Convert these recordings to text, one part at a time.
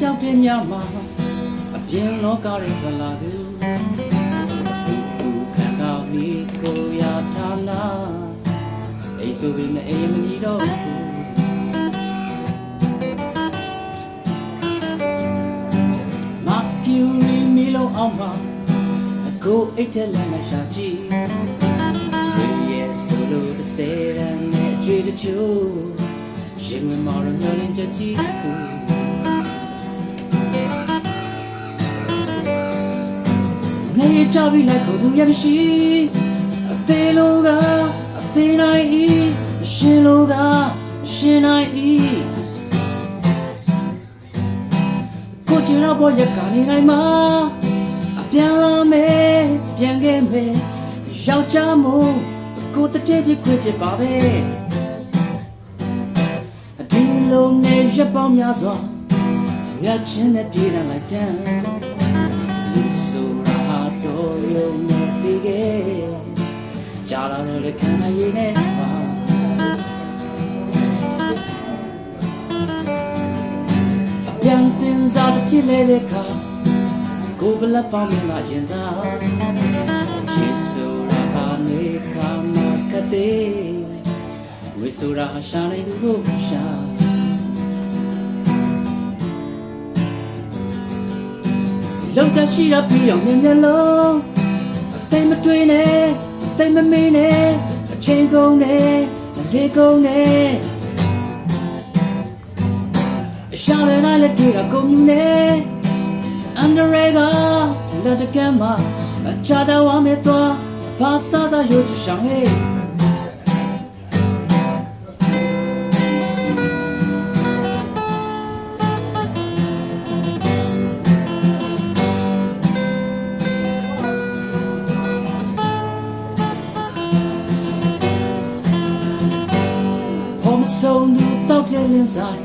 တွင်ညမှာအပြင်လောကရိခလာသူအစုဘူးခံကောင်းမိကိုရထားနာအိမ်ဆိုပြီးမအိမ်မကြီးတော့ဘူးမပြူရီမီလုံးအောင်မှာအကိုအိတ်တဲ့လမ်းနဲ့ရှာကြည့်ဝေးရဲ့ဆိုလို့တစ်စဲတန်းနဲ့အကျွေးတချို့ရင်ဝင်မော်ရမျောလင်းချက်ကြီးတစ် ခုနေကြပြီလိုက်ကိုသူရမရှိအသေးလိုကအသေးနိုင်ဤအရှင်လိုကအရှင်နိုင်ဤကိုကြတော့ဘောရကနေတိုင်းမှာအပြန်လာမယ်ပြန်ခဲ့မယ်ယောက်ျားမို့ကိုတတဲ့ပြခွေဖြစ်ပါပဲအဒီလိုနဲ့ရပ်ပေါင်းများစွာငါချင်းနဲ့ပြေးလာလိုက်တ ကြာလာတော့လေခံရည်နဲ့ပါအပြန်တင်စားတစ်ဖြစ်လေတဲ့ခါကိုဘလက်ပေါင်းမလာခြင်းစားယေဆိုတာဟာနေခါမကတဲ့ဝေဆိုတာဟာရှာနေသူကိုရှာလုံးစားရှိရပြီးတော့မျက်မျက်လုံးအသိမတွေးနဲ့အ သိမမေးနဲ့အချိန်ကုန်နဲ့အလေးကုန်နဲ့အရှာရနာလက်တွေးတာကုန်မြူနဲ့အန်ဒရဲကလက်တကမ်းမှာအချာတော်ဝမ်းမဲ့သွားဘာသာသာရိုးချရှောင်းဟဲ့ ဆုံးသူတောက်တဲ့လင်းဆိုင်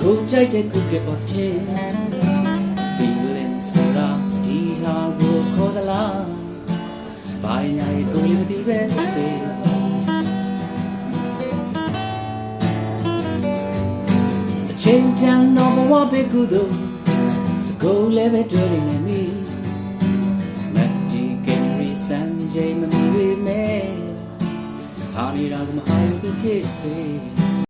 ကိုကြိုက်တဲ့ခုကပေါ်ချင်း feeling ဆိုတာဒီဟာကိုခေါ်သလားဘာညာရဲ့ကိုလေးမသိပဲစေအချိန်တန်တော့ဘဝပဲကူတော့ကိုလည်းပဲတွေ့နေနေမိမတ်ဒီကင်ရီစန်ဂျေမ မီဝေမဲဟာနေရာကမဟာယူသူဖြစ်ပေ